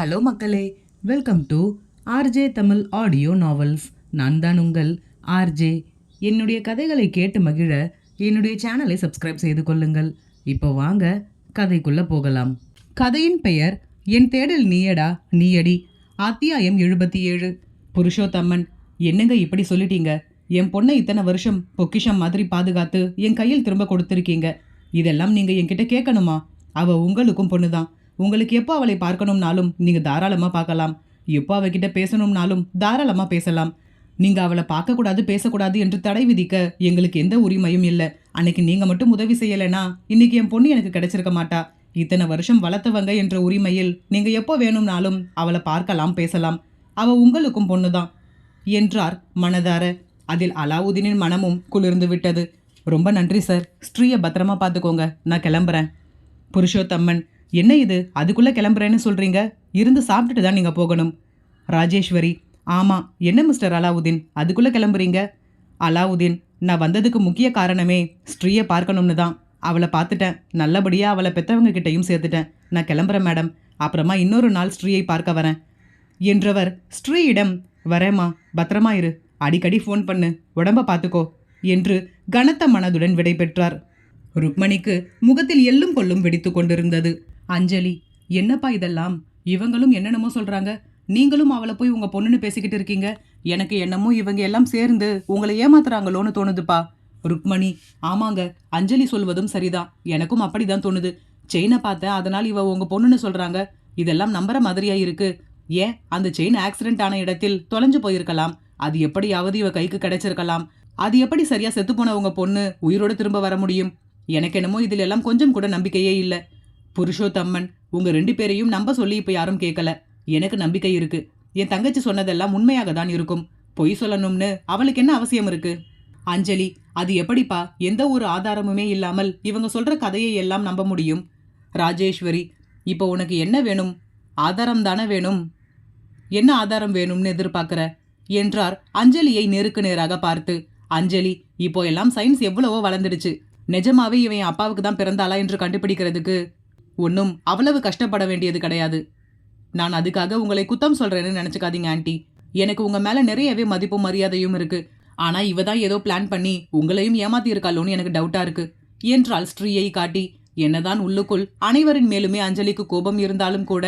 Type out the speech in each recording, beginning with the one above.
Hello மக்களே welcome to RJ Tamil audio novels. நான் தான் உங்கள் ஆர்ஜே என்னுடைய கதைகளை கேட்டு மகிழ என்னுடைய சேனலை சப்ஸ்கிரைப் செய்து கொள்ளுங்கள். இப்போ வாங்க கதைக்குள்ள போகலாம். கதையின் பெயர் என் தேடல் நீயடா நீயடி. அத்தியாயம் எழுபத்தி ஏழு. புருஷோத்தம்மன் என்னங்க இப்படி சொல்லிட்டீங்க? என் பொண்ணை இத்தனை வருஷம் பொக்கிஷம் மாதிரி பாதுகாத்து என் கையில் திரும்ப கொடுத்துருக்கீங்க. இதெல்லாம் நீங்கள் என்கிட்ட கேட்கணுமா? அவள் உங்களுக்கும் பொண்ணு தான் உங்களுக்கு எப்போ அவளை பார்க்கணும்னாலும் நீங்கள் தாராளமாக பார்க்கலாம். எப்போ அவகிட்ட பேசணும்னாலும் தாராளமாக பேசலாம். நீங்கள் அவளை பார்க்கக்கூடாது பேசக்கூடாது என்று தடை விதிக்க எங்களுக்கு எந்த உரிமையும் இல்லை. அன்னைக்கு நீங்கள் மட்டும் உதவி செய்யலைனா இன்னைக்கு என் பொண்ணு எனக்கு கிடைச்சிருக்க மாட்டா. இத்தனை வருஷம் வளர்த்தவங்க என்ற உரிமையில் நீங்கள் எப்போ வேணும்னாலும் அவளை பார்க்கலாம் பேசலாம். அவள் உங்களுக்கும் பொண்ணுதான் என்றார் மனதார. அதில் அலாவுதீனின் மனமும் குளிர்ந்து விட்டது. ரொம்ப நன்றி சார். ஸ்ரீயை பத்திரமா பார்த்துக்கோங்க. நான் கிளம்புறேன். புருஷோத்தம்மன் என்ன இது? அதுக்குள்ளே கிளம்புறேன்னு சொல்கிறீங்க இருந்து சாப்பிட்டுட்டு தான் நீங்கள் போகணும். ராஜேஸ்வரி ஆமாம் என்ன மிஸ்டர் அலாவுதீன்? அதுக்குள்ளே கிளம்புறீங்க? அலாவுதீன் நான் வந்ததுக்கு முக்கிய காரணமே ஸ்ரீயை பார்க்கணும்னு தான். அவளை பார்த்துட்டேன். நல்லபடியாக அவளை பெற்றவங்க கிட்டேயும் சேர்த்துட்டேன். நான் கிளம்புறேன் மேடம். அப்புறமா இன்னொரு நாள் ஸ்ரீயை பார்க்க வரேன். என்றவர் ஸ்ரீயிடம் வரேம்மா. பத்திரமா இரு. அடிக்கடி ஃபோன் பண்ணு. உடம்ப பார்த்துக்கோ என்று கனத்த மனதுடன் விடைபெற்றார் ருக்மணிக்கு முகத்தில் எள்ளும் கொள்ளும் வெடித்து கொண்டிருந்தது. அஞ்சலி என்னப்பா இதெல்லாம்? இவங்களும் என்னென்னமோ சொல்றாங்க. நீங்களும் அவளை போய் உங்க பொண்ணுன்னு பேசிக்கிட்டு இருக்கீங்க. எனக்கு என்னமோ இவங்க எல்லாம் சேர்ந்து உங்களை ஏமாத்துறாங்களோன்னு தோணுதுப்பா. ருக்மணி ஆமாங்க அஞ்சலி சொல்வதும் சரிதான். எனக்கும் அப்படிதான் தோணுது. செயினை பார்த்தேன் அதனால் இவ உங்க பொண்ணுன்னு சொல்றாங்க. இதெல்லாம் நம்புற மாதிரியா இருக்கு. ஏன் அந்த செயின் ஆக்சிடென்ட் ஆன இடத்தில் தொலைஞ்சு போயிருக்கலாம். அது எப்படியாவது இவ கைக்கு கிடைச்சிருக்கலாம். அது எப்படி சரியா செத்து போன உங்க பொண்ணு உயிரோட திரும்ப வர முடியும்? எனக்கு என்னமோ இதில் எல்லாம் கொஞ்சம் கூட நம்பிக்கையே இல்லை. புருஷோத்தம்மன் உங்க ரெண்டு பேரையும் நம்ப சொல்லி இப்ப யாரும் கேட்கல எனக்கு நம்பிக்கை இருக்கு. என் தங்கச்சி சொன்னதெல்லாம் உண்மையாக தான் இருக்கும். பொய் சொல்லணும்னு அவளுக்கு என்ன அவசியம் இருக்கு? அஞ்சலி அது எப்படிப்பா? எந்த ஒரு ஆதாரமுமே இல்லாமல் இவங்க சொல்ற கதையை எல்லாம் நம்ப முடியும். ராஜேஸ்வரி இப்போ உனக்கு என்ன வேணும்? ஆதாரம் தானே வேணும்? என்ன ஆதாரம் வேணும்னு எதிர்பார்க்கிற? என்றார் அஞ்சலியை நேருக்கு நேராக பார்த்து. அஞ்சலி இப்போ எல்லாம் சயின்ஸ் எவ்வளவோ வளர்ந்துடுச்சு. நிஜமாவே இவன் அப்பாவுக்கு தான் பிறந்தாளா என்று கண்டுபிடிக்கிறதுக்கு ஒன்றும் அவ்வளவு கஷ்டப்பட வேண்டியது கிடையாது. நான் அதுக்காக உங்களை குத்தம் சொல்கிறேன்னு நினச்சிக்காதீங்க ஆண்டி. எனக்கு உங்கள் மேலே நிறையவே மதிப்பும் மரியாதையும் இருக்குது ஆனால் இவ தான் ஏதோ பிளான் பண்ணி உங்களையும் ஏமாத்தி இருக்காளோன்னு எனக்கு டவுட்டாக இருக்கு. என்றால் ஸ்ரீயை காட்டி. என்னதான் உள்ளுக்குள் அனைவரின் மேலுமே அஞ்சலிக்கு கோபம் இருந்தாலும் கூட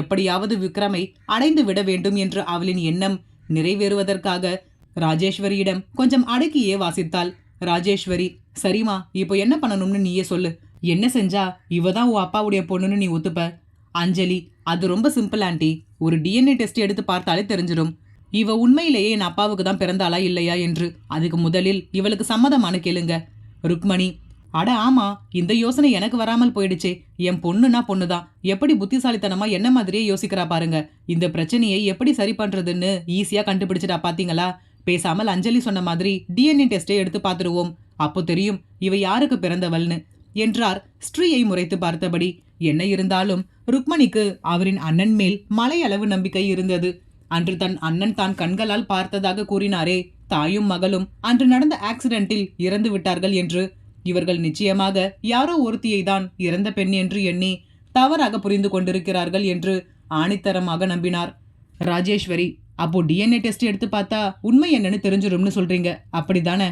எப்படியாவது விக்ரமை அடைந்து விட வேண்டும் என்று அவளின் எண்ணம் நிறைவேறுவதற்காக ராஜேஸ்வரியிடம் கொஞ்சம் அடக்கியே வாசித்தாள். ராஜேஸ்வரி சரிம்மா இப்போ என்ன பண்ணணும்னு நீயே சொல்லு. என்ன செஞ்சா இவ தான் உன் அப்பாவுடைய பொண்ணுன்னு நீ ஒத்துப்ப? அஞ்சலி அது ரொம்ப சிம்பிள் ஆண்டி. ஒரு டிஎன்ஏ டெஸ்ட் எடுத்து பார்த்தாலே தெரிஞ்சிடும். இவ உண்மையிலேயே என் அப்பாவுக்கு தான் பிறந்தாளா இல்லையா என்று. அதுக்கு முதலில் இவளுக்கு சம்மதமான கேளுங்க. ருக்மணி அட ஆமா இந்த யோசனை எனக்கு வராமல் போயிடுச்சே. என் பொண்ணுனா பொண்ணுதான். எப்படி புத்திசாலித்தனமா என்ன மாதிரியே யோசிக்கிறா பாருங்க. இந்த பிரச்சனையை எப்படி சரி பண்றதுன்னு ஈஸியா கண்டுபிடிச்சிட்டா பாத்தீங்களா? பேசாமல் அஞ்சலி சொன்ன மாதிரி டிஎன்ஏ டெஸ்டே எடுத்து பார்த்துருவோம் அப்போ தெரியும் இவ யாருக்கு பிறந்தவள்னு. என்றார் ஸ்ரீயை முறைத்து பார்த்தபடி. என்ன இருந்தாலும் ருக்மணிக்கு அவரின் அண்ணன் மேல் மலையளவு நம்பிக்கை இருந்தது. அன்று தன் அண்ணன் தான் கண்களால் பார்த்ததாக கூறினாரே. தாயும் மகளும் அன்று நடந்த ஆக்சிடென்ட்டில் இறந்து விட்டார்கள் என்று. இவர்கள் நிச்சயமாக யாரோ ஒருத்தியை தான் இறந்த பெண் என்று எண்ணி தவறாக புரிந்து கொண்டிருக்கிறார்கள் என்று ஆணித்தரமாக நம்பினார். ராஜேஸ்வரி அப்போ டிஎன்ஏ டெஸ்ட் எடுத்து பார்த்தா உண்மை என்னன்னு தெரிஞ்சிடும்னு சொல்றீங்க. அப்படிதானே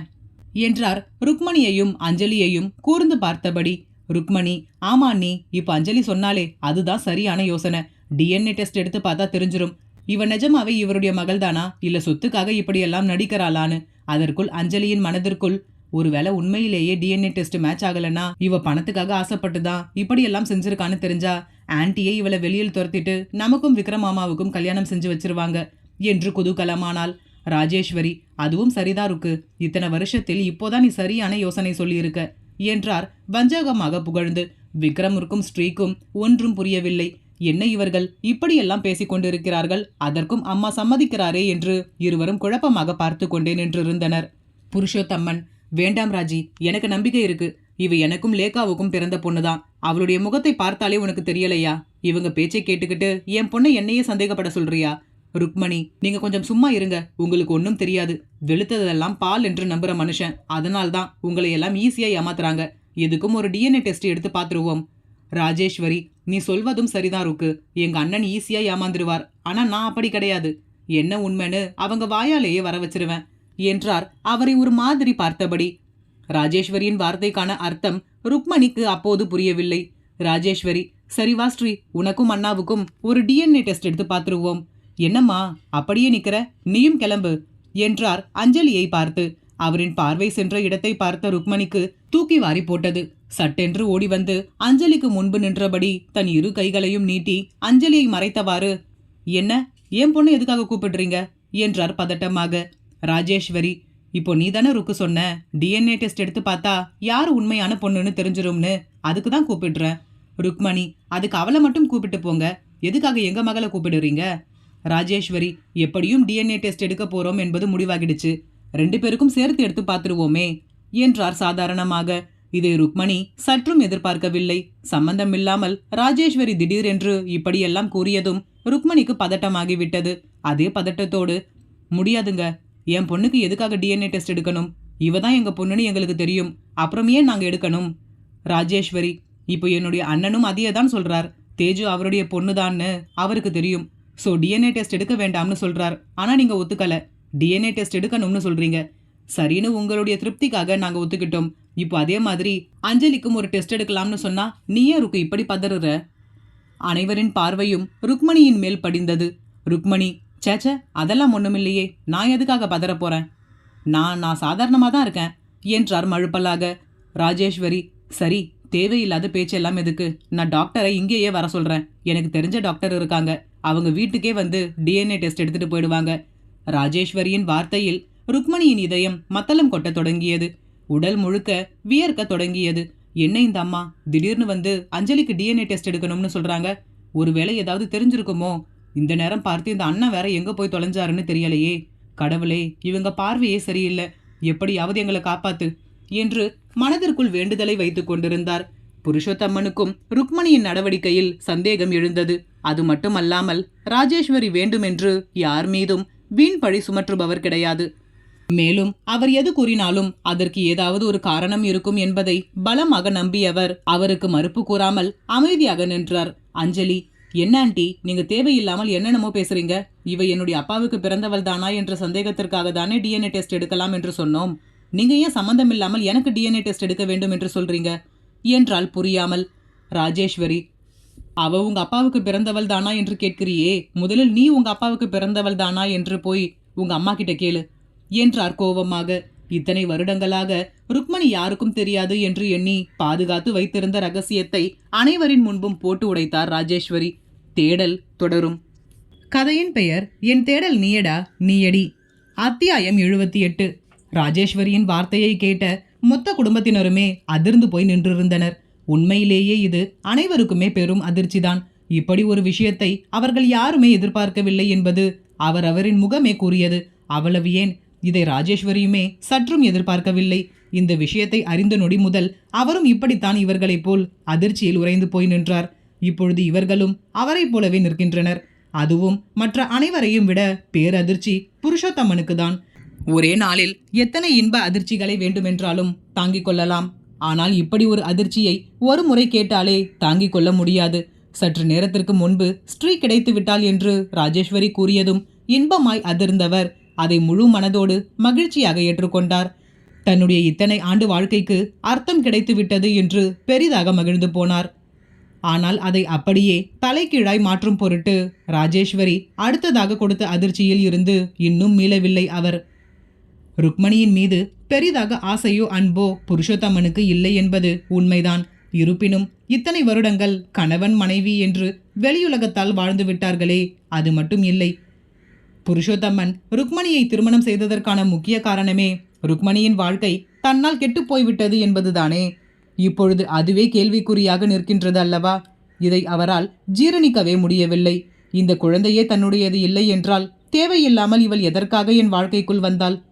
என்றார். ருக்மணியையும் அஞ்சலியையும் கூர்ந்து பார்த்தபடி ருக்மணி ஆமா நீ இப்ப அஞ்சலி சொன்னாலே அதுதான் சரியான யோசனை. டிஎன்ஏ டெஸ்ட் எடுத்து பார்த்தா தெரிஞ்சிரும். இவ நிஜமாவே இவருடைய மகள்தானா? இல்ல சொத்துக்காக இப்படியெல்லாம் நடிக்கிறாளான்னு? அதற்குள் அஞ்சலியின் மனதிற்குள் ஒருவேளை உண்மையிலேயே டிஎன்ஏ டெஸ்ட் மேட்ச் ஆகலனா இவ பணத்துக்காக ஆசைப்பட்டுதான் இப்படியெல்லாம் செஞ்சிருக்கான்னு தெரிஞ்சா ஆன்ட்டியை இவளை வெளியில் துரத்திட்டு நமக்கும் விக்ரமாமாவுக்கும் கல்யாணம் செஞ்சு வச்சிருவாங்க என்று குதூகலமானால் ராஜேஸ்வரி அதுவும் சரிதான் இருக்கு இத்தனை வருஷத்தில் இப்போதான் நீ சரியான யோசனை சொல்லியிருக்க என்றார் வஞ்சகமாக புகழ்ந்து. விக்ரமிற்கும் ஸ்ரீக்கும் ஒன்றும் புரியவில்லை. என்ன இவர்கள் இப்படியெல்லாம் பேசிக் கொண்டிருக்கிறார்கள்? அதற்கும் அம்மா சம்மதிக்கிறாரே என்று இருவரும் குழப்பமாக பார்த்து கொண்டே நின்றிருந்தனர். புருஷோத்தம்மன் வேண்டாம் ராஜி எனக்கு நம்பிக்கை இருக்கு. இவ எனக்கும் லேகாவுக்கும் பிறந்த பொண்ணுதான். அவளுடைய முகத்தை பார்த்தாலே உனக்கு தெரியலையா? இவங்க பேச்சை கேட்டுக்கிட்டு என் பொண்ணை என்னையே சந்தேகப்பட சொல்றியா? ருக்மணி நீங்க கொஞ்சம் சும்மா இருங்க. உங்களுக்கு ஒன்றும் தெரியாது. வெளுத்ததெல்லாம் பால் என்று நம்புற மனுஷன். அதனால்தான் உங்களை எல்லாம் ஈஸியா ஏமாத்துறாங்க. எதுக்கும் ஒரு டிஎன்ஏ டெஸ்ட் எடுத்து பார்த்துருவோம் ராஜேஸ்வரி நீ சொல்வதும் சரிதான் ருக்கு. எங்க அண்ணன் ஈஸியா ஏமாந்துருவார். ஆனா நான் அப்படி கிடையாது. என்ன உண்மைன்னு அவங்க வாயாலேயே வர வச்சிருவேன் என்றார் அவரை ஒரு மாதிரி பார்த்தபடி. ராஜேஸ்வரியின் வார்த்தைக்கான அர்த்தம் ருக்மணிக்கு அப்போது புரியவில்லை. ராஜேஸ்வரி சரி வாஸ்ரீ உனக்கும் அண்ணாவுக்கும் ஒரு டிஎன்ஏ டெஸ்ட் எடுத்து பார்த்துருவோம் என்னம்மா அப்படியே நிக்கிற? நீயும் கிளம்பு என்றார் அஞ்சலியை பார்த்து. அவரின் பார்வை சென்ற இடத்தை பார்த்த ருக்மணிக்கு தூக்கி வாரி போட்டது. சட்டென்று ஓடி வந்து அஞ்சலிக்கு முன்பு நின்றபடி தன் இரு கைகளையும் நீட்டி அஞ்சலியை மறைத்தவாறு என்ன என் பொண்ணு எதுக்காக கூப்பிடுறீங்க? என்றார் பதட்டமாக. ராஜேஸ்வரி இப்போ நீ தானே ருக்கு சொன்ன? டிஎன்ஏ டெஸ்ட் எடுத்து பார்த்தா யார் உண்மையான பொண்ணுன்னு தெரிஞ்சிரும்னு? அதுக்கு தான் கூப்பிடுறேன். ருக்மணி அதுக்கு அவளை மட்டும் கூப்பிட்டு போங்க. எதுக்காக எங்க மகளை கூப்பிடுறீங்க? ராஜேஸ்வரி எப்படியும் டிஎன்ஏ டெஸ்ட் எடுக்க போறோம் என்பது முடிவாகிடுச்சு. ரெண்டு பேருக்கும் சேர்த்து எடுத்து பார்த்துருவோமே என்றார் சாதாரணமாக. இதை ருக்மணி சற்றும் எதிர்பார்க்கவில்லை. சம்பந்தமில்லாமல் ராஜேஸ்வரி திடீரென்று இப்படியெல்லாம் கூறியதும் ருக்மணிக்கு பதட்டமாகிவிட்டது அதே பதட்டத்தோடு முடியாதுங்க. என் பொண்ணுக்கு எதுக்காக டிஎன்ஏ டெஸ்ட் எடுக்கணும்? இவ தான் எங்க பொண்ணுன்னு எங்களுக்கு தெரியும். அப்புறம் ஏன் நாங்க எடுக்கணும்? ராஜேஸ்வரி இப்போ என்னுடைய அண்ணனும் அதையே தான் சொல்றார். தேஜு அவருடைய பொண்ணுதான்னு அவருக்கு தெரியும். ஸோ டிஎன்ஏ டெஸ்ட் எடுக்க வேண்டாம்னு சொல்கிறார் ஆனால் நீங்கள் ஒத்துக்கலை. டிஎன்ஏ டெஸ்ட் எடுக்கணும்னு சொல்கிறீங்க சரின்னு உங்களுடைய திருப்திக்காக நாங்கள் ஒத்துக்கிட்டோம். இப்போ அதே மாதிரி அஞ்சலிக்கும் ஒரு டெஸ்ட் எடுக்கலாம்னு சொன்னா நீ ஏன் ருக்கு இப்படி பதறுற? அனைவரின் பார்வையும் ருக்மணியின் மேல் படிந்தது. ருக்மணி சேச்ச அதெல்லாம் ஒன்றுமில்லையே நான் எதுக்காக பதற போகிறேன் நான் நான் சாதாரணமாக தான் இருக்கேன் என்றார் மழுப்பலாக ராஜேஸ்வரி சரி தேவையில்லாத பேச்செல்லாம் எதுக்கு? நான் டாக்டரை இங்கேயே வர சொல்கிறேன் எனக்கு தெரிஞ்ச டாக்டர் இருக்காங்க. அவங்க வீட்டுக்கே வந்து டிஎன்ஏ டெஸ்ட் எடுத்துட்டு போயிடுவாங்க. ராஜேஸ்வரியின் வார்த்தையில் ருக்மணியின் இதயம் மத்தளம் கொட்ட தொடங்கியது. உடல் முழுக்க வியர்க்க தொடங்கியது. என்ன இந்த அம்மா? திடீர்னு வந்து அஞ்சலிக்கு டிஎன்ஏ டெஸ்ட் எடுக்கணும்னு சொல்றாங்க. ஒருவேளை ஏதாவது தெரிஞ்சிருக்குமோ? இந்த நேரம் பார்த்து இந்த அண்ணன் வேற எங்க போய் தொலைஞ்சாருன்னு தெரியலையே. கடவுளே இவங்க பார்வையே சரியில்லை. எப்படியாவது எங்களை காப்பாத்து என்று மனதிற்குள் வேண்டுதலை வைத்துக் கொண்டிருந்தார். புருஷோத்தம்மனுக்கும் ருக்மணியின் நடவடிக்கையில் சந்தேகம் எழுந்தது. அது மட்டுமல்லாமல் ராஜேஸ்வரி வேண்டுமென்று யார் மீதும் வீண் பழி சுமற்றுபவர் கிடையாது. மேலும் அவர் எது கூறினாலும் அதற்கு ஏதாவது ஒரு காரணம் இருக்கும் என்பதை பலமாக நம்பியவர். அவருக்கு மறுப்பு கூறாமல் அமைதியாக நின்றார். அஞ்சலி என்ன ஆண்டி நீங்க தேவையில்லாமல் என்னென்னமோ பேசுறீங்க? இவ என்னுடைய அப்பாவுக்கு பிறந்தவள் தானா என்ற சந்தேகத்திற்காக தானே டிஎன்ஏ டெஸ்ட் எடுக்கலாம் என்று சொன்னோம். நீங்க ஏன் சம்பந்தம் இல்லாமல் எனக்கு டிஎன்ஏ டெஸ்ட் எடுக்க வேண்டும் என்று சொல்றீங்க? என்றால் புரியாமல் ராஜேஸ்வரி அவ உங்க அப்பாவுக்கு பிறந்தவள் தானா என்று கேட்கிறியே. முதலில் நீ உங்க அப்பாவுக்கு பிறந்தவள் தானா என்று போய் உங்க அம்மா கிட்ட கேளு என்றார் கோபமாக. இத்தனை வருடங்களாக ருக்மணி யாருக்கும் தெரியாது என்று எண்ணி பாதுகாத்து வைத்திருந்த ரகசியத்தை அனைவரின் முன்பும் போட்டு உடைத்தார் ராஜேஸ்வரி. தேடல் தொடரும். கதையின் பெயர் என் தேடல் நீயடா நீயடி அத்தியாயம் எழுபத்தி எட்டு. ராஜேஸ்வரியின் வார்த்தையை கேட்ட மொத்த குடும்பத்தினருமே அதிர்ந்து போய் நின்றிருந்தனர். உண்மையிலேயே இது அனைவருக்குமே பெரும் அதிர்ச்சிதான். இப்படி ஒரு விஷயத்தை அவர்கள் யாருமே எதிர்பார்க்கவில்லை என்பது அவர் அவரின் முகமே கூறியது. அவ்வளவு ஏன்? இதை ராஜேஸ்வரியுமே சற்றும் எதிர்பார்க்கவில்லை. இந்த விஷயத்தை அறிந்த நொடி முதல் அவரும் இப்படித்தான் இவர்களைப் போல் அதிர்ச்சியில் உறைந்து போய் நின்றார். இப்பொழுது இவர்களும் அவரைப் போலவே நிற்கின்றனர். அதுவும் மற்ற அனைவரையும் விட பேரதிர்ச்சி புருஷோத்தம்மனுக்கு தான் ஒரே நாளில் எத்தனை இன்ப அதிர்ச்சிகளை வேண்டுமென்றாலும் தாங்கிக் கொள்ளலாம். ஆனால் இப்படி ஒரு அதிர்ச்சியை ஒரு முறை கேட்டாலே தாங்கிக் கொள்ள முடியாது. சற்று நேரத்திற்கு முன்பு ஸ்ரீ கிடைத்து விட்டால் என்று ராஜேஸ்வரி கூறியதும் இன்பமாய் அதிர்ந்தவர் அதை முழு மனதோடு மகிழ்ச்சியாக ஏற்றுக்கொண்டார். தன்னுடைய இத்தனை ஆண்டு வாழ்க்கைக்கு அர்த்தம் கிடைத்து விட்டது என்று பெரிதாக மகிழ்ந்து போனார். ஆனால் அதை அப்படியே தலைகீழாய் மாற்றும் பொருட்டு ராஜேஸ்வரி அடுத்ததாக கொடுத்த அதிர்ச்சியில் இருந்து இன்னும் மீளவில்லை அவர். ருக்மணியின் மீது பெரிதாக ஆசையோ அன்போ புருஷோத்தமனுக்கு இல்லை என்பது உண்மைதான். இருப்பினும் இத்தனை வருடங்கள் கணவன் மனைவி என்று வெளியுலகத்தால் வாழ்ந்து விட்டார்களே அது மட்டும் இல்லை. புருஷோத்தமன் ருக்மணியை திருமணம் செய்ததற்கான முக்கிய காரணமே ருக்மணியின் வாழ்க்கை தன்னால் கெட்டுப் போய்விட்டது என்பதுதானே. இப்பொழுது அதுவே கேள்விக்குறியாக நிற்கின்றது அல்லவா? இதை அவரால் ஜீரணிக்கவே முடியவில்லை. இந்த குழந்தையே தன்னுடையது இல்லை என்றால் தேவையில்லாமல் இவள் எதற்காக என் வாழ்க்கைக்குள் வந்தாள்?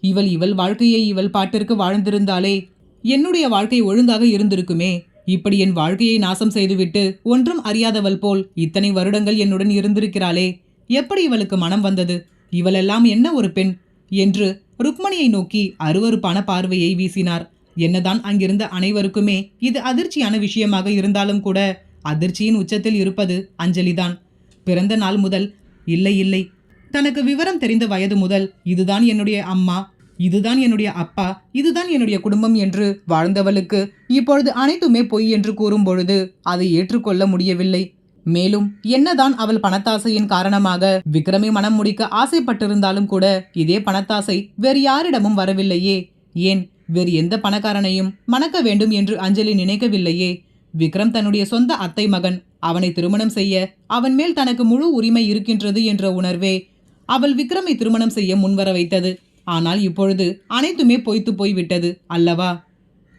இவள் இவள் வாழ்க்கையை இவள் பாட்டிற்கு வாழ்ந்திருந்தாலே என்னுடைய வாழ்க்கை ஒழுங்காக இருந்திருக்குமே. இப்படி என் வாழ்க்கையை நாசம் செய்துவிட்டு ஒன்றும் அறியாதவள் போல் இத்தனை வருடங்கள் என்னுடன் இருந்திருக்கிறாளே. எப்படி இவளுக்கு மனம் வந்தது? இவளெல்லாம் என்ன ஒரு பெண்? என்று ருக்மணியை நோக்கி அருவருப்பான பார்வையை வீசினார். என்னதான் அங்கிருந்த அனைவருக்குமே இது அதிர்ச்சியான விஷயமாக இருந்தாலும் கூட அதிர்ச்சியின் உச்சத்தில் இருப்பது அஞ்சலிதான். பிறந்த நாள் முதல் இல்லை இல்லை தனக்கு விவரம் தெரிந்த வயது முதல் இதுதான் என்னுடைய அம்மா இதுதான் என்னுடைய அப்பா இதுதான் என்னுடைய குடும்பம் என்று வாழ்ந்தவளுக்கு இப்பொழுது அனைத்துமே பொய் என்று கூறும் பொழுது அதை ஏற்றுக்கொள்ள முடியவில்லை. மேலும் என்னதான் அவள் பணத்தாசையின் காரணமாக விக்ரமை மனம் முடிக்க ஆசைப்பட்டிருந்தாலும் கூட இதே பணத்தாசை வேறு யாரிடமும் வரவில்லையே. ஏன்? வேறு எந்த பணக்காரனையும் மணக்க வேண்டும் என்று அஞ்சலி நினைக்கவில்லையே. விக்ரம் தன்னுடைய சொந்த அத்தை மகன். அவனை திருமணம் செய்ய அவன் மேல் தனக்கு முழு உரிமை இருக்கின்றது என்ற உணர்வே அவள் விக்ரமை திருமணம் செய்ய முன்வர வைத்தது ஆனால் இப்பொழுது அனைத்துமே பொய்த்து போய்விட்டது அல்லவா?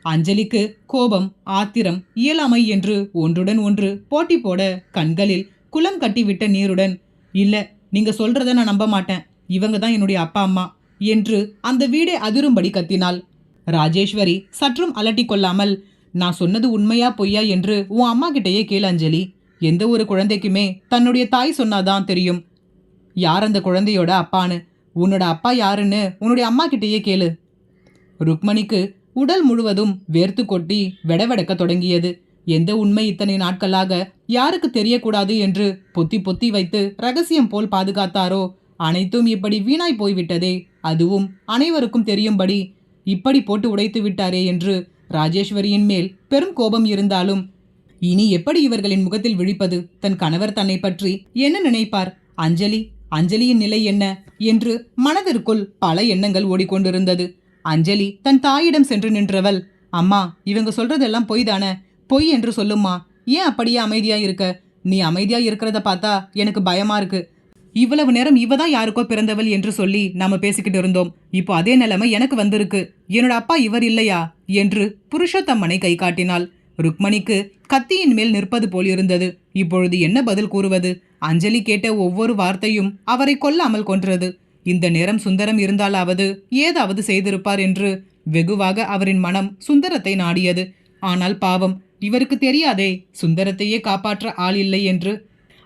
அஞ்சலிக்கு கோபம் ஆத்திரம் இயலாமை என்று ஒன்றுடன் ஒன்று போட்டி போட கண்களில் குளம் கட்டிவிட்ட நீருடன் இல்ல நீங்க சொல்றத நான் நம்ப மாட்டேன். இவங்க தான் என்னுடைய அப்பா அம்மா என்று அந்த வீடே அதிரும்படி கத்தினாள். ராஜேஸ்வரி சற்றும் அலட்டிக்கொள்ளாமல் நான் சொன்னது உண்மையா பொய்யா என்று உன் அம்மா கிட்டேயே கேள் அஞ்சலி. எந்த ஒரு குழந்தைக்குமே தன்னுடைய தாய் சொன்னாதான் தெரியும். யார் அந்த குழந்தையோட அப்பான்னு? உன்னோட அப்பா யாருன்னு உன்னுடைய அம்மா கிட்டேயே கேளு. ருக்மணிக்கு உடல் முழுவதும் வேர்த்து கொட்டி வெடவெடக்க தொடங்கியது. எந்த உண்மை இத்தனை நாட்களாக யாருக்கு தெரியக்கூடாது என்று பொத்தி பொத்தி வைத்து ரகசியம் போல் பாதுகாத்தாரோ? அனைத்தும் இப்படி வீணாய் போய்விட்டதே. அதுவும் அனைவருக்கும் தெரியும்படி இப்படி போட்டு உடைத்து விட்டாரே என்று ராஜேஸ்வரியின் மேல் பெரும் கோபம் இருந்தாலும் இனி எப்படி இவர்களின் முகத்தில் விழிப்பது? தன் கணவர் தன்னை பற்றி என்ன நினைப்பார்? அஞ்சலி அஞ்சலியின் நிலை என்ன என்று மனதிற்குள் பல எண்ணங்கள் ஓடிக்கொண்டிருந்தது. அஞ்சலி தன் தாயிடம் சென்று நின்றவள் அம்மா இவங்க சொல்றதெல்லாம் பொய் தானே? பொய் என்று சொல்லும்மா. ஏன் அப்படியே அமைதியா இருக்க? நீ அமைதியா இருக்கிறத பார்த்தா எனக்கு பயமா இருக்கு. இவ்வளவு நேரம் இவ தான் யாருக்கோ பிறந்தவள் என்று சொல்லி நாம பேசிக்கிட்டு இருந்தோம். இப்போ அதே நிலைமை எனக்கு வந்திருக்கு. என்னோட அப்பா இவர் இல்லையா? என்று புருஷோத்தம்மனை கை காட்டினாள். ருக்மணிக்கு கத்தியின் மேல் நிற்பது போல் இருந்தது. இப்பொழுது என்ன பதில் கூறுவது? அஞ்சலி கேட்ட ஒவ்வொரு வார்த்தையும் அவரை கொல்லாமல் கொன்றது. இந்த நேரம் சுந்தரம் இருந்தாலாவது ஏதாவது செய்திருப்பார் என்று வெகுவாக அவரின் மனம் சுந்தரத்தை நாடியது. ஆனால் பாவம் இவருக்கு தெரியாதே சுந்தரத்தையே காப்பாற்ற ஆள் இல்லை என்று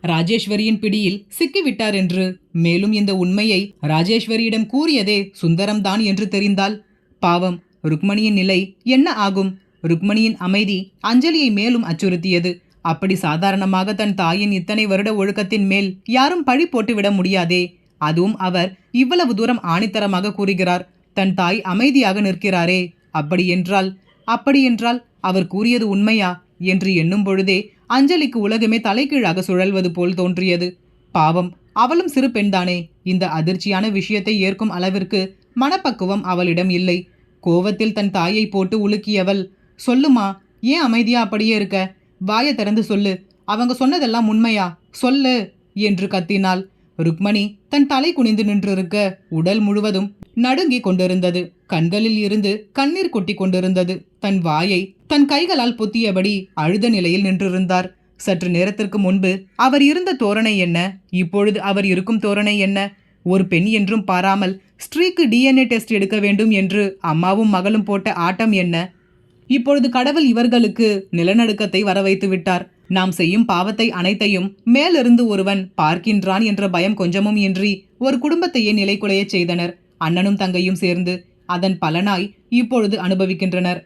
ராஜேஸ்வரியின் பிடியில் சிக்கிவிட்டார் என்று. மேலும் இந்த உண்மையை ராஜேஸ்வரியிடம் கூறியதே சுந்தரம்தான் என்று தெரிந்தால் பாவம் ருக்மணியின் நிலை என்ன ஆகும்? ருக்மணியின் அமைதி அஞ்சலியை மேலும் அச்சுறுத்தியது. அப்படி சாதாரணமாக தன் தாயின் இத்தனை வருட ஒழுக்கத்தின் மேல் யாரும் பழி போட்டுவிட முடியாதே. அதுவும் அவர் இவ்வளவு தூரம் ஆணித்தரமாக கூறுகிறார் தன் தாய் அமைதியாக நிற்கிறாரே. அப்படி என்றால் அப்படி என்றால் அவர் கூறியது உண்மையா? என்று எண்ணும் பொழுதே அஞ்சலிக்கு உலகமே தலைகீழாக சுழல்வது போல் தோன்றியது. பாவம் அவளும் சிறு பெண்தானே. இந்த அதிர்ச்சியான விஷயத்தை ஏற்கும் அளவிற்கு மனப்பக்குவம் அவளிடம் இல்லை. கோவத்தில் தன் தாயை போட்டு உலுக்கியவள் சொல்லுமா ஏன் அமைதியா அப்படியே இருக்க? வாயை திறந்து சொல்லு. அவங்க சொன்னதெல்லாம் உண்மையா? சொல்லு என்று கத்தினாள். ருக்மணி தன் தலை குனிந்து நின்றிருக்க உடல் முழுவதும் நடுங்கி கொண்டிருந்தது. கண்களில் இருந்து கண்ணீர் கொட்டி கொண்டிருந்தது. தன் வாயை தன் கைகளால் பொத்தியபடி அழுத நிலையில் நின்றிருந்தார். சற்று நேரத்திற்கு முன்பு அவர் இருந்த தோரணை என்ன? இப்பொழுது அவர் இருக்கும் தோரணை என்ன? ஒரு பெண் என்றும் பாராமல் ஸ்ட்ரீக்கு டிஎன்ஏ டெஸ்ட் எடுக்க வேண்டும் என்று அம்மாவும் மகளும் போட்ட ஆட்டம் என்ன? இப்பொழுது கடவுள் இவர்களுக்கு நிலநடுக்கத்தை வர வைத்து விட்டார் நாம் செய்யும் பாவத்தை அனைத்தையும் மேலிருந்து ஒருவன் பார்க்கின்றான் என்ற பயம் கொஞ்சமும் இன்றி ஒரு குடும்பத்தையே நிலைகுலையச் செய்தனர். அண்ணனும் தங்கையும் சேர்ந்து அதன் பலனாய் இப்பொழுது அனுபவிக்கின்றனர்.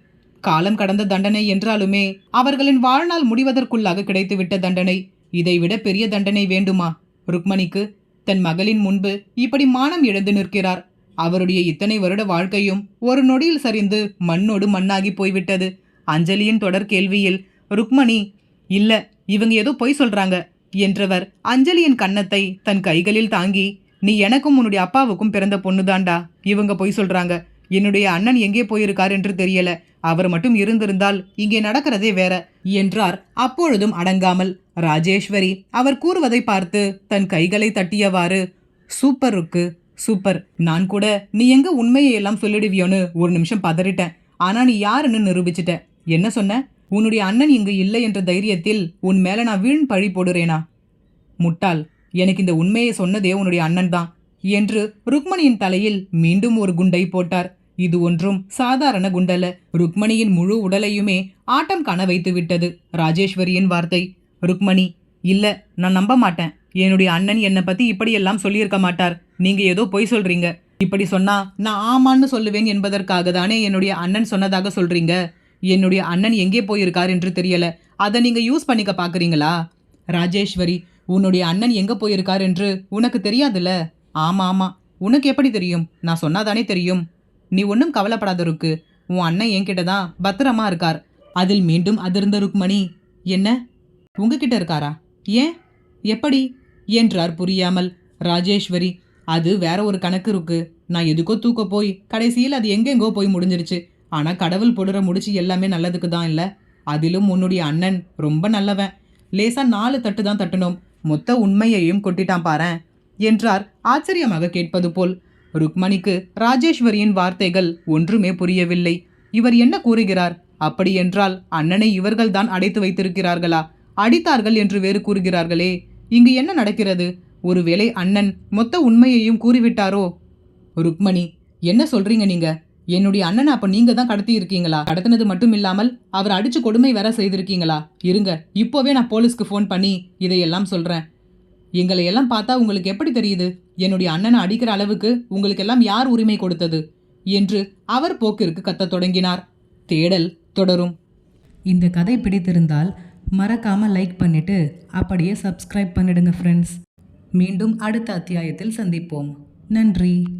காலம் கடந்த தண்டனை என்றாலுமே அவர்களின் வாழ்நாள் முடிவதற்குள்ளாக கிடைத்துவிட்ட தண்டனை. இதைவிட பெரிய தண்டனை வேண்டுமா? ருக்மணிக்கு தன் மகளின் முன்பு இப்படி மானம் இழந்து நிற்கிறார். அவருடைய இத்தனை வருட வாழ்க்கையும் ஒரு நொடியில் சரிந்து மண்ணோடு மண்ணாகி போய்விட்டது. அஞ்சலியின் தொடர் கேள்வியில் ருக்மணி இல்ல இவங்க ஏதோ பொய் சொல்றாங்க என்றவர் அஞ்சலியின் கன்னத்தை தன் கைகளில் தாங்கி நீ எனக்கும் உன்னுடைய அப்பாவுக்கும் பிறந்த பொண்ணுதான்டா இவங்க பொய் சொல்றாங்க. என்னுடைய அண்ணன் எங்கே போயிருக்கார் என்று தெரியல. அவர் மட்டும் இருந்திருந்தால் இங்கே நடக்கிறதே வேற என்றார். அப்பொழுதும் அடங்காமல் ராஜேஸ்வரி அவர் கூறுவதை பார்த்து தன் கைகளை தட்டியவாறு சூப்பருக்கு சூப்பர். நான் கூட நீ எங்க உண்மையை எல்லாம் சொல்லிடுவியோன்னு ஒரு நிமிஷம் பதறிட்டேன். ஆனா நீ யாருன்னு நிரூபிச்சிட்ட. என்ன சொன்ன? உன்னுடைய அண்ணன் இங்கு இல்லை என்ற தைரியத்தில் உன் மேல நான் வீண் பழி போடுறேனா? முட்டாள். எனக்கு இந்த உண்மையை சொன்னதே உன்னுடைய அண்ணன் தான் என்று ருக்மணியின் தலையில் மீண்டும் ஒரு குண்டை போட்டார். இது ஒன்றும் சாதாரண குண்டல்ல. ருக்மணியின் முழு உடலையுமே ஆட்டம் காண வைத்து விட்டது ராஜேஸ்வரியின் வார்த்தை. ருக்மணி இல்ல நான் நம்ப மாட்டேன். என்னுடைய அண்ணன் என்னை பத்தி இப்படியெல்லாம் சொல்லியிருக்க மாட்டார். நீங்க ஏதோ பொய் சொல்றீங்க. இப்படி சொன்னா நான் ஆமான்னு சொல்லுவேன் என்பதற்காக தானே என்னுடைய அண்ணன் சொன்னதாக சொல்றீங்க. என்னுடைய அண்ணன் எங்கே போயிருக்கார் என்று தெரியல. அதை நீங்க யூஸ் பண்ணிக்க பாக்குறீங்களா? ராஜேஸ்வரி உன்னுடைய அண்ணன் எங்க போயிருக்கார் என்று உனக்கு தெரியாதுல்ல? ஆமா ஆமா. உனக்கு எப்படி தெரியும்? நான் சொன்னாதானே தெரியும். நீ ஒன்றும் கவலைப்படாத ருக்கு. உன் அண்ணன் என்கிட்ட தான் பத்திரமா இருக்கார். அதில் மீண்டும் அதிர்ந்த ருக்மணி என்ன? உங்ககிட்ட இருக்காரா? ஏன்? எப்படி? என்றார் புரியாமல். ராஜேஸ்வரி அது வேற ஒரு கணக்கு இருக்கு. நான் எதுக்கோ தூக்க போய் கடைசியில் அது எங்கெங்கோ போய் முடிஞ்சிருச்சு. ஆனால் கடவுள் போடுற முடிச்சு எல்லாமே நல்லதுக்கு தான் இல்லை. அதிலும் உன்னுடைய அண்ணன் ரொம்ப நல்லவன். லேசாக நாலு தட்டு தான் தட்டணும். மொத்த உண்மையையும் கொட்டிட்டான் பாரேன் என்றார் ஆச்சரியமாக கேட்பது போல். ருக்மணிக்கு ராஜேஸ்வரியின் வார்த்தைகள் ஒன்றுமே புரியவில்லை. இவர் என்ன கூறுகிறார்? அப்படி என்றால் அண்ணனை இவர்கள்தான் அடைத்து வைத்திருக்கிறார்களா? அடித்தார்கள் என்று வேறு கூறுகிறார்களே இங்கு என்ன நடக்கிறது? ஒருவேளை அண்ணன் மொத்த உண்மையையும் கூறிவிட்டாரோ? ருக்மணி என்ன சொல்றீங்க நீங்க? என்னுடைய அண்ணனை அப்ப நீங்க தான் கடத்தி இருக்கீங்களா கடத்தினது மட்டும் இல்லாமல் அவர் அடிச்சு கொடுமை வேற செய்திருக்கீங்களா? இருங்க இப்போவே நான் போலீஸ்க்கு ஃபோன் பண்ணி இதையெல்லாம் சொல்றேன். எங்களை எல்லாம் பார்த்தா உங்களுக்கு எப்படி தெரியுது? என்னுடைய அண்ணனை அடிக்கிற அளவுக்கு உங்களுக்கு எல்லாம் யார் உரிமை கொடுத்தது? என்று அவர் போக்கிற்கு கத்தத் தொடங்கினார். தேடல் தொடரும். இந்த கதை பிடித்திருந்தால் மறக்காமல் லைக் பண்ணிவிட்டு அப்படியே சப்ஸ்கிரைப் பண்ணிடுங்க ஃப்ரெண்ட்ஸ் மீண்டும் அடுத்த அத்தியாயத்தில் சந்திப்போம். நன்றி.